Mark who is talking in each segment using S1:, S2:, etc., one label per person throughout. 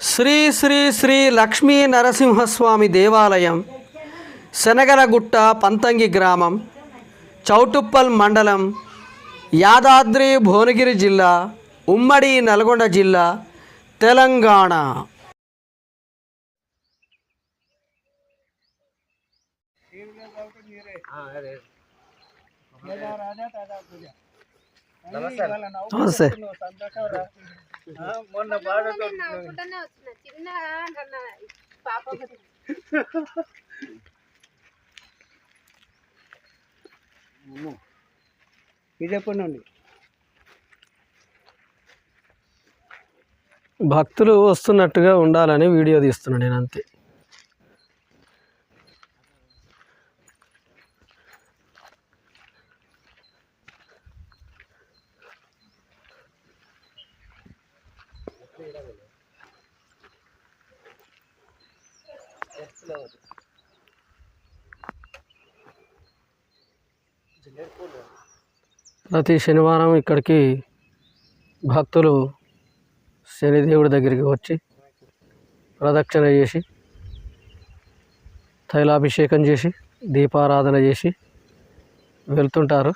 S1: శ్రీ శ్రీ శ్రీ లక్ష్మీ నరసింహస్వామి దేవాలయం శనగలగుట్ట పంతంగి గ్రామం చౌటుప్పల్ మండలం యాదాద్రి భువనగిరి జిల్లా ఉమ్మడి నల్గొండ జిల్లా తెలంగాణ. నమస్తే.
S2: మొన్న చిన్న పాప
S1: భక్తులు వస్తున్నట్టుగా ఉండాలని వీడియో తీస్తున్నాను నేను అంతే ప్రతి శనివారం ఇక్కడికి భక్తులు శనిదేవుడి దగ్గరికి వచ్చి ప్రదక్షిణ చేసి తైలాభిషేకం చేసి దీపారాధన చేసి వెళ్తుంటారు.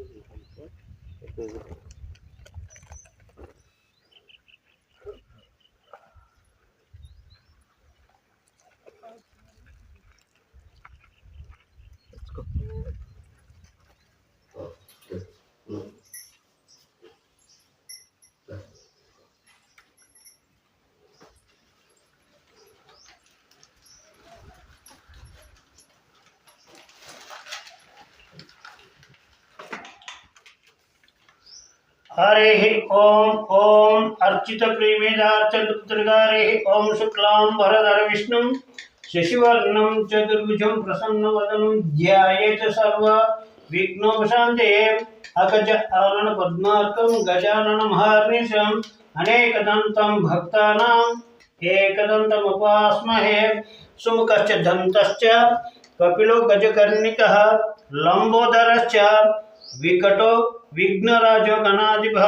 S1: doesn't come, right? It doesn't.
S3: हरे ओम ओम अर्चित प्रेमेदार्चतुर्गारे ओम शुक्लां वरदर विष्णुं शशिवर्णं चतुर्भुजं प्रसन्नवदनं ध्यायेत सर्व विघ्नोपशान्तये अगज आनन पद्मार्कं गजाननमहार्निशम् अनेकदन्तं भक्तानाम् एकदन्तमुपास्महे सुमुखश्च दन्तश्च कपिलो गजकर्णिकः लम्बोदरश्च विकटो विघ्नराजो गणाधिप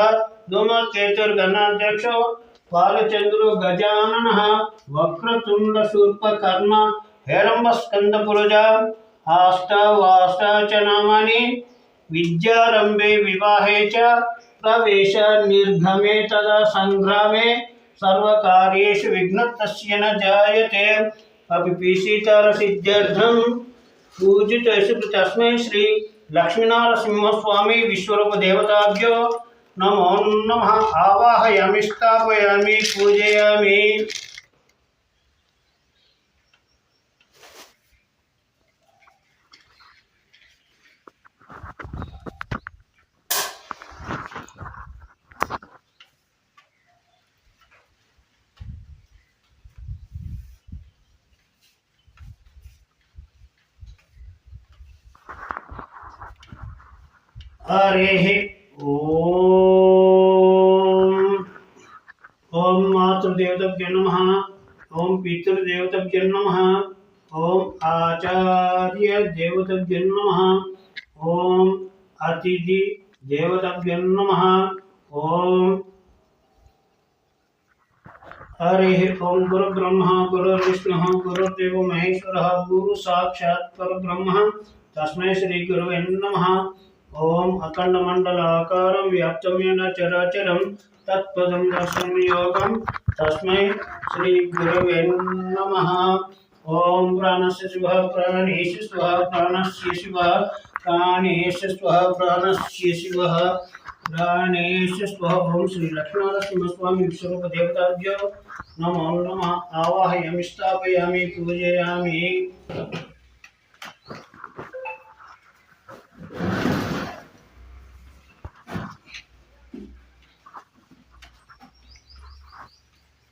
S3: धूमकेतुर्गणाध्यक्षो बालचंद्रो गजाननः वक्रतुण्डशूर्पकर्म हेरम्बस्कन्दपुरुजा आष्टावाष्टा च नामानि विद्यारम्भे विवाहे च प्रवेश निर्गमे तदा सङ्ग्रामे सर्वकार्येषु विघ्नतस्य न जायते। अपि पीसितरसिद्ध्यर्थं पूजितेषु तस्मै श्री लक्ष्मीनारसिंहस्वामी विश्वरूप देवताभ्यो नमो नम। आवाहयामि स्थापयामि पूजयामि। हरेः ॐ ॐ मातृदेवताभ्यो नमः। ॐ पितृदेवताभ्यो नमः। ॐ आचार्यदेवताभ्यो नमः। नम अतिथिदेवताभ्यो नमः। ॐ हरिः ओम गुरुब्रह्मा, गुरुर्विष्णुः, गुरुर्देवो महेश्वरः गुरु साक्षात् परब्रह्म। तस्मै श्रीगुरवे नमः। ॐ अखण्डमण्डलाकारं व्याप्तं येन चराचरं तत्पदं दर्शनयोगं तस्मै श्रीगुरवे नमः। ॐ प्राणस्य शिवः प्राणेषु स्वः प्राणस्य शिवः प्राणेषु स्वः प्राणस्य शिवः प्राणेश स्वः ॐ श्री लक्ष्मणनरसिंहस्वामी विश्वरूपदेवताभ्यो नमो नमः। स्थापयामि, पूजयामि।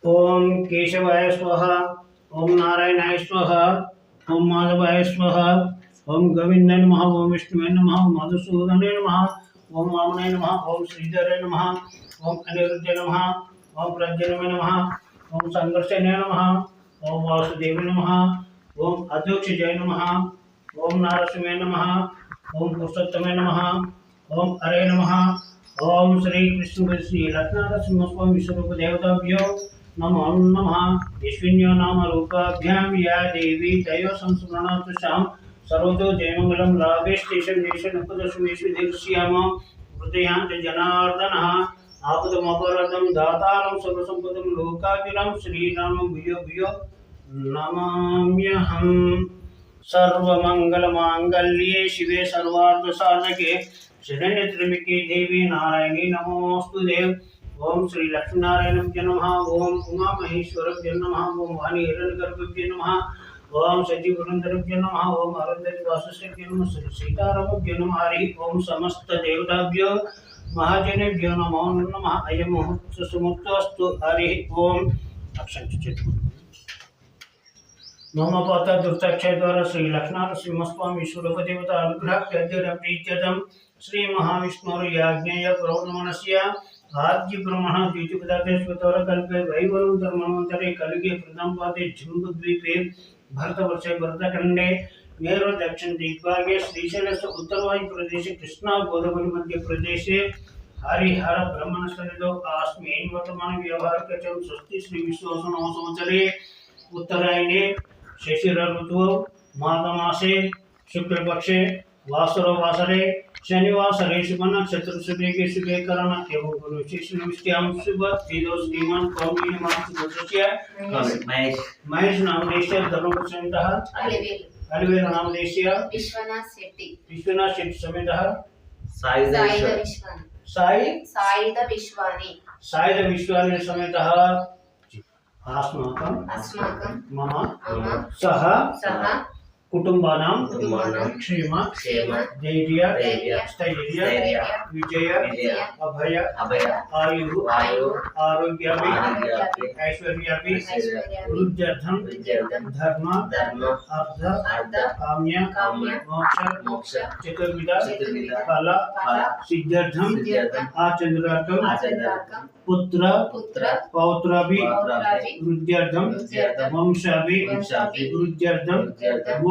S3: ॐ केशवाय स्वाहा ॐ नारायणाय स्वाहा ॐ माधवाय स्वाहा ॐ गोविन्दाय नमः ॐ विष्णुवे नमः ॐ मधुसूदने नमः ॐ वामनाय नमः ॐ श्रीधरे नमः ॐ अनिरुद्धाय नमः ॐ प्रद्युम्ने नमः ॐ सङ्घर्षणे नमः ॐ वासुदेवे नमः ॐ अध्यक्षजय नमः ॐ नारसिंहे नमः ॐ पुरुषोत्तमे नमः ॐ हरे नमः ॐ श्रीकृष्ण श्री लक्ष्मणसिंहस्वामी विश्वरूपदेवताभ्यो नमो नमः। यस्मिन्यो नाम रूपाभ्यां या देवी तयो संस्मरणतु शां। सर्वतो जयमङ्गलं लाभेष्टेषं देशं नकुदशमेषु दीर्ष्याम हृदयान्त जनार्दनः। आपदमपरदं दातारं सर्वसम्पदं लोकाभिरां श्रीरामं भूयो भूयो नमाम्यहम् सर्वमङ्गलमाङ्गल्ये शिवे सर्वार्थसाधके। शरण्यत्रिमिके देवी नारायणी नमोऽस्तु देव। ओम श्री लक्ष्मीनारायण नमः, ओम उमा महेश्वर नमः, ओम वाणी हिरण्यगर्भभ्य नमः, ओम सजी पुरंदरभ्य नमः, ओम अरुंधति नमः, श्री सीतारामभ्य नमः, हरि ओम समस्त देवताभ्यो महाजनेभ्यो नमो नमः। अयं मुहूर्त सुमुक्तस्तु हरि ओम। मम पत दुर्तक्षय द्वारा श्री लक्ष्मण सिंहस्वामी स्वरूप देवता अनुग्रह प्रीत्यतम श्री महाविष्णुर्याज्ञेय प्रौर्णमनस्य आद्य ब्रह्मण द्वितीयपदार्थे स्वतोरकल्पे वैवरं धर्मवन्तरे कलिगे प्रथमपादे जम्बुद्वीपे भरतवर्षे भरतखण्डे मेरु दक्षिण दिग्भागे श्रीशैलस्य उत्तरवायुप्रदेशे कृष्णा गोदावरी मध्यप्रदेशे हरिहर ब्रह्मणसन्निधौ अस्मिन् वर्तमान व्यवहारकचं स्वस्ति श्री विश्वसनो संवत्सरे उत्तरायणे शिशिर ऋतुः माघमासे शुक्लपक्षे वासरवासरे शनिवार सरेशमन नक्षत्र सुबह के सुबह करना एवं गुरु शिष्य नमस्कार सुबह फिरोज विमान कौन की मास सदस्य है?
S4: महेश।
S3: महेश। नाम देशिया
S2: धर्म प्रसन्न
S3: अलवेल। अलवेल
S2: नाम देशिया
S3: विश्वनाथ शेट्टी। विश्वनाथ शेट्टी समेत
S4: साई
S2: विश्वानी। साई
S3: साई
S2: द विश्वानी
S3: साई द विश्वानी समेत अस्माकं।
S2: अस्माकं
S3: मम। सह। सह।
S2: కుటుంబానాం
S3: क्षेम
S4: क्षेम
S3: धैर्य
S2: ధైర్య
S3: स्थैर्य
S4: धैर्य
S3: विजय
S4: विजय
S3: अभय
S4: अभय
S3: आयु
S4: वायु
S3: आरोग्याभि
S4: आरोग्याभि
S3: ऐश्वर्याभि
S2: ఐశ్వర్యాభి
S3: वृद्ध्यर्थं
S4: विजयर्थं
S3: धर्म
S4: धर्म
S3: अर्थ
S2: అర్ధ
S3: काम्य
S2: కామ్య
S3: मोक्ष
S4: मोक्ष
S3: चतुर्विध
S4: चतुर्विध
S3: फल
S4: फल
S3: सिद्ध्यर्थं
S4: सिद्ध्यर्थं
S3: आचन्द्रार्थं
S2: ఆచంద్రార్థం
S3: पुत्र
S2: పుత్ర
S3: पौत्राभि
S2: పౌత్రాభి
S3: वृद्ध्यर्थं
S2: వృద్ధ్యర్థం
S3: वंशाभि
S2: వంశాభి
S3: वृद्ध्यर्थं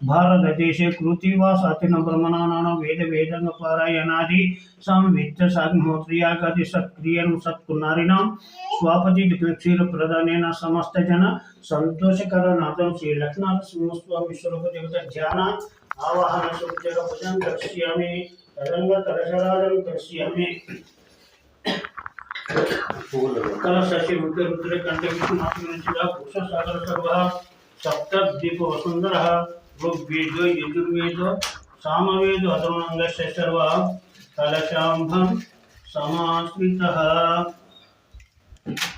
S3: भारत देशे कृतिवा सतन ब्रह्मणा वेद वेद पारायणादि संवित सग्नोत्रियागति सत्क्रिय सत्कुनारिणाम स्वापति क्षीर प्रदान समस्त जन संतोषकर नाथ स्वामी स्वरूप आवाहन भजन दर्शियामि तरंग सुंदर सर्वं विश्वबुद्धिनिपः प्रणुष्व अपन्नमाप अमृतमाप सम्राडको गरुडको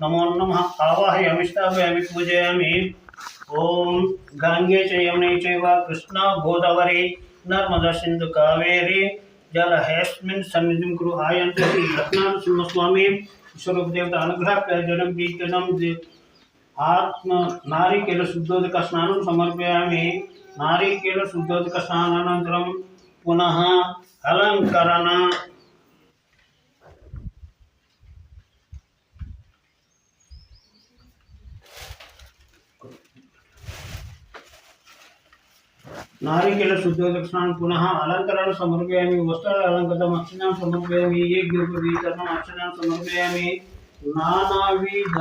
S3: नमो नम। आवाहयामी पूजयामि ओं गङ्गे च कृष्ण गोदावरी नर्मदा सिंधु कावेरी जलहेस्मिन् सन्निधिं कुरु आयन्तु लक्ष्मणसिंहस्वामी स्वरूपदेवता अनुग्रह जनम बीजनम आत्म नारिकेल शुद्धोदक स्नानं समर्पयामि। नारिकेल शुद्धोदक स्नानानन्तरं पुनः अलंकरण नारिकेल शुद्धोदक स्नान पुनः अलङ्करण समर्पयामि वस्त्र अलङ्कृतम् अक्षिणां समर्पयामि यज्ञोपवीतम् अक्षिणां समर्पयामि, नानाविध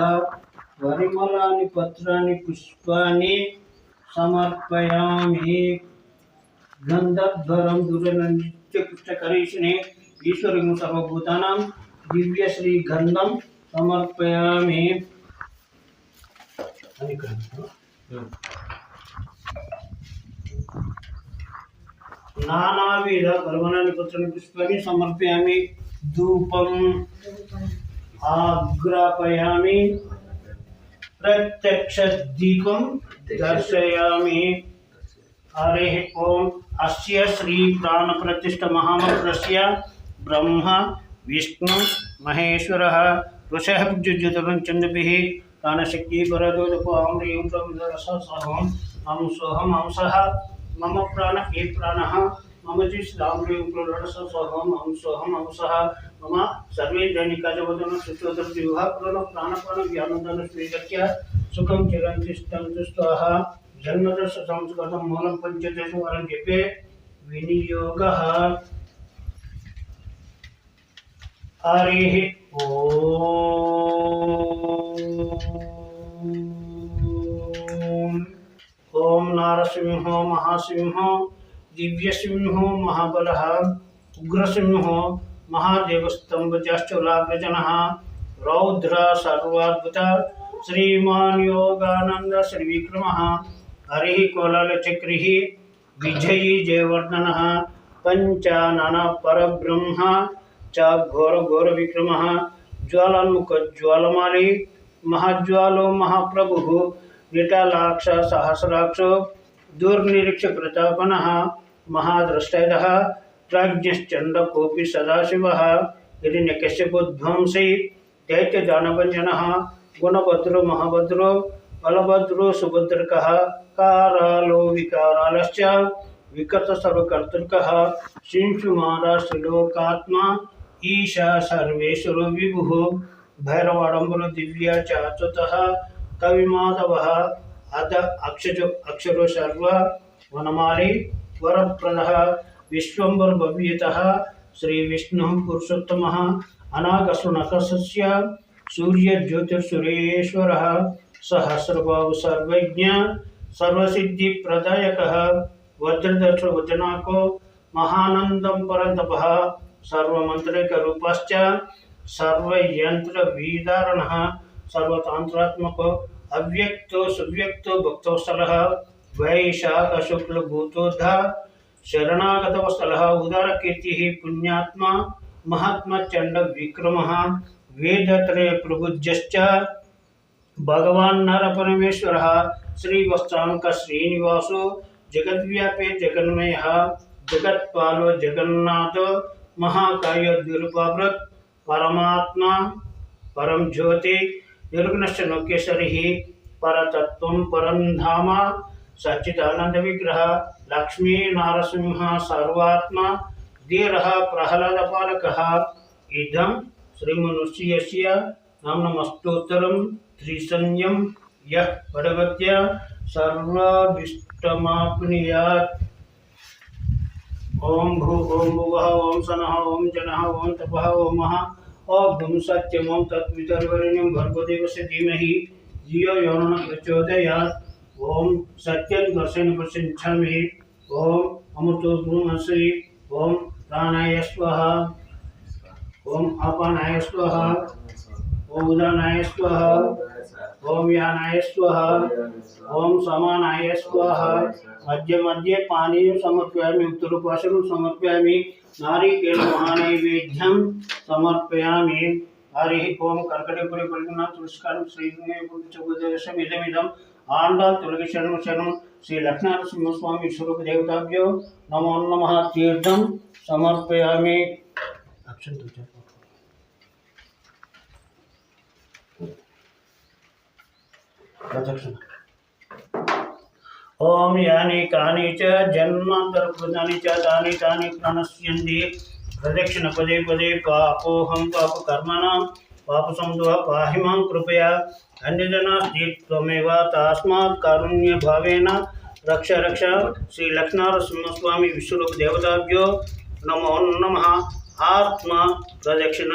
S3: परिमलानि पत्राणि पुष्पाणि समर्पयामि। गन्धध्वरं दुरनित्यपुष्टकरीषिणे ईश्वरं सर्वभूतानां दिव्यश्रीगन्धं समर्पयामि पुष्पाणि समर्पयामि। धूपम् आग्रापयामि। प्रत्यक्षदीपं दर्शयामि। हरेः ॐ अस्य श्रीप्राणप्रतिष्ठमहामन्त्रस्य ब्रह्म, विष्णु, महेश्वरः ऋषः जुजुतलं चन्द्रभिः, प्राणशक्तिः परदोदपां ह्रीं प्रमिदरसहं हं सोऽहं मम प्राण हे प्राणः, मम जिष्णां ह्रीं प्रलडसहं हं सोऽहं हंसः। मम सर्वे दैनिकाजवदन सुचोदर्विवाह प्रण प्राणप्राण ज्ञानदान स्वीकृत्य सुखं चिरन्तिष्ठन्तु स्वाहा जन्मदश संस्कृतं मूलं पञ्चदश जपे विनियोगः। हरिः ॐ ॐ नारसिंहो महासिंहो, दिव्यसिंहो महाबलः, उग्रसिंहो महादेवस्तम्भजश्चोलाग्रजनः रौद्र सर्वाद्भुत, श्रीमान् योगानन्द श्रीविक्रमः, हरिः कोलालचक्रिः, विजयी जयवर्धनः, पञ्चाननपरब्रह्म च घोरघोरविक्रमः ज्वालान्मुखज्वालमाली, महाज्वालो महाप्रभुः निटालाक्ष सहस्राक्षो दुर्निरीक्षप्रतापनः महाद्रष्टयः प्राज्ञश्चन्द्रकोऽपि सदाशिवः हिरण्यकश्यपोध्वंसी दैत्यदानभञ्जनः गुणभद्रो, महाभद्रो, बलभद्रो, सुभद्रक कारालो विकारालश्च विकटसर्वकर्तृकः शिंशुमारा श्रीलोकात्मा ईशा सर्वेश्वरो विभुः भैरवाडम्बरो दिव्या चाच्युतः कविमाधवः अध अक्षजो अक्षरो सर्व वनमाली वरप्रदः विश्वम्बरभव्यतः श्रीविष्णुः पुरुषोत्तमः अनागसुनकस्य सूर्यज्योतिर्सुरेश्वरः सहस्रबाहु सर्वज्ञ सर्वसिद्धिप्रदायकः वज्रदर्श वजनाको महानन्दं परन्तपः सर्वमन्त्रिकरूपश्च सर्वयन्त्रवीदारणः सर्वतान्त्रात्मको अव्यक्तो सुव्यक्तो भक्तोस्थलः वैशाखशुक्लभूतोद्धा शरणागतवत्सलः उदारकीर्तिः पुण्यात्मा महात्मचण्डविक्रमः वेदत्रयप्रभुज्यश्च भगवान् नरपरमेश्वरः श्रीनिवासो, जगद्व्यापे जगन्मयः, जगत्पालो जगन्नाथो, महाकाय दुर्भावृत् परमात्मा परं ज्योति निर्गुणश्च लोकेश्वरिः परतत्त्वं परं धाम। सच्चिदानन्दविग्रह, लक्ष्मी नारसिंह, सर्वात्मा धीरः प्रह्लादपालकः। इदं श्रीमनुष्यस्य नाम्नमस्तोत्तरं त्रिसंज्ञं। यः भगवत्या सर्वाभीष्टमाप्नुयात्। ॐ भू, ॐ भुवः, ॐ सनः, ॐ जनः, ॐ तपः, ॐ मः ओम सत्यम ओम तत्वितर्वरेण्यं भर्गदेवस्य धीमहि धियो यो न प्रचोदयात्। ओम सत्यं दर्शन प्रसिच्छामि ओम अमृतो ब्रह्मश्री ओम प्राणाय स्वाहा। ओम अपानाय स्वाहा। ओम उदानाय स्वाहा ओम यानाय स्वाहा ओम समानाय स्वाहा मध्य मध्ये पानी समर्पयामि, उत्तरोपासनं समर्पयामि नारिकेलमहानैवेद्यं समर्पयामि। हरिः ओम कर्कटपुरे परिगणना तुलस्कारं श्रीगुणेशमिदमिदम् आण्डाल् शरणं शरणं, श्री लक्ष्मणसिंहस्वामी स्वरूप देवताभ्यो नमो नमः, तीर्थं समर्पयामि। अक्षन्तु ओम यानि कानि च जन्मान्तरकृतानि च तानि तानि प्रणश्यन्ति प्रदक्षिण पदे पदे पापोऽहं पापकर्मणां पापसंधुः पाहि माँ कृपया। अन्यजनास्ति त्वमेव तस्मात् रक्ष रक्ष श्रीलक्ष्मणसिंहस्वामी विश्वरूप देवताभ्यो नमो नमः। आत्मा प्रदक्षिण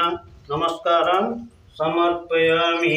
S3: नमस्कारं समर्पयामि।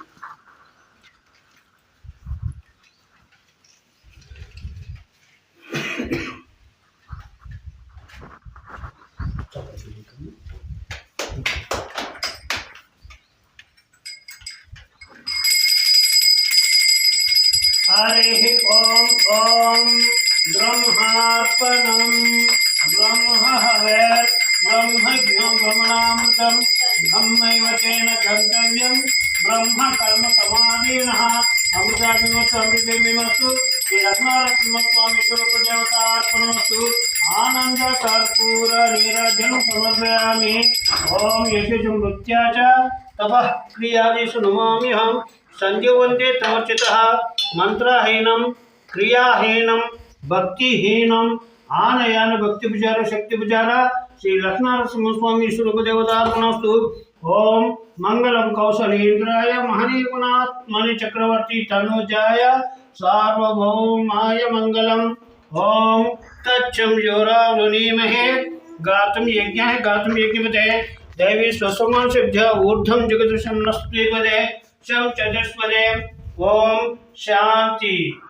S3: नीराजनं समर्पयामि। ॐ यशुजं नृत्या च। तपः क्रियादिषु नमाम्यहं संजीवन्ते तमर्चितः। मंत्रहीनं क्रियाहीनं, भक्तिहीनं आनयान भक्तिपुजार शक्तिपुजार श्री लक्ष्मणसिंहस्वामी स्वरूपदेवतार्पणस्तु ओम मंगलम कौशलेन्द्राय महनीगुणात्मनि चक्रवर्ती तनुजाय। सार्वभौमाय मंगलम। ओम तच्छं योरावृणीमहे गातुं यज्ञः गातुं यज्ञपते दैवी स्वसमान सिद्ध्या, ऊर्ध्वं जगदृशं नस्त्वेपदे शं चतुष्पदे। ओम शांति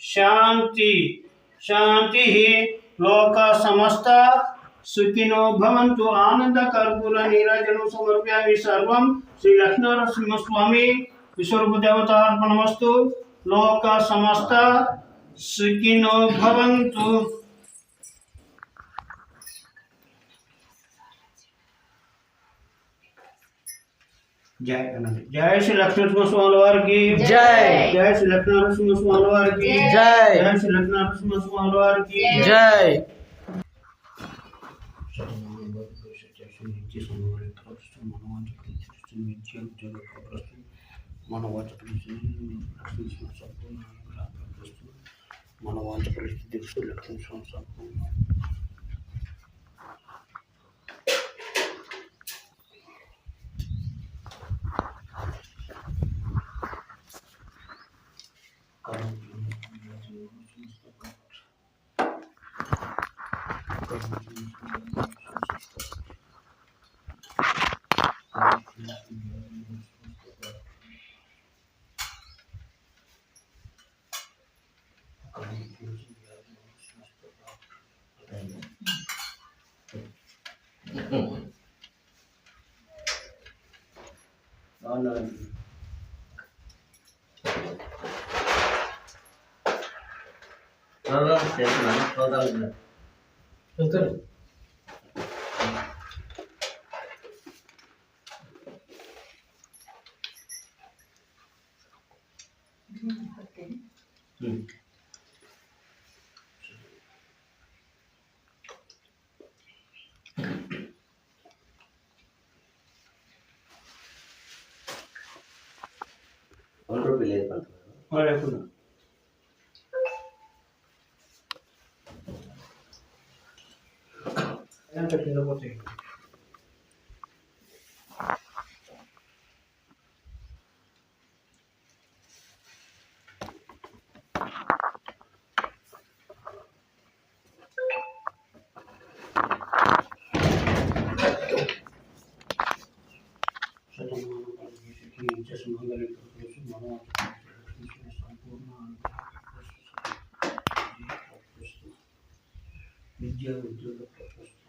S3: शांति शांति ही लोक समस्त, सुखिनो भवन्तु आनंद कर्पूर नीराजनं समर्पयामि सर्वं। श्री लक्ष्मण स्वामी विश्वरूप देवतार्पणमस्तु लोक समस्त, सुखिनो भवन्तु। जय गणपति जय श्री लक्ष्मण स्वामी वार की
S1: जय
S3: जय श्री लक्ष्मण स्वामी वार की
S1: जय
S3: जय श्री लक्ष्मण स्वामी वार की
S1: जय
S3: మనవాంచ పరిస్థితి లక్ష్మీ సంస్థ
S4: Anladım. Anladım. Anladım. Anladım. Anladım. లేదు పంట
S3: ఎంత Dios, Dios lo propuso.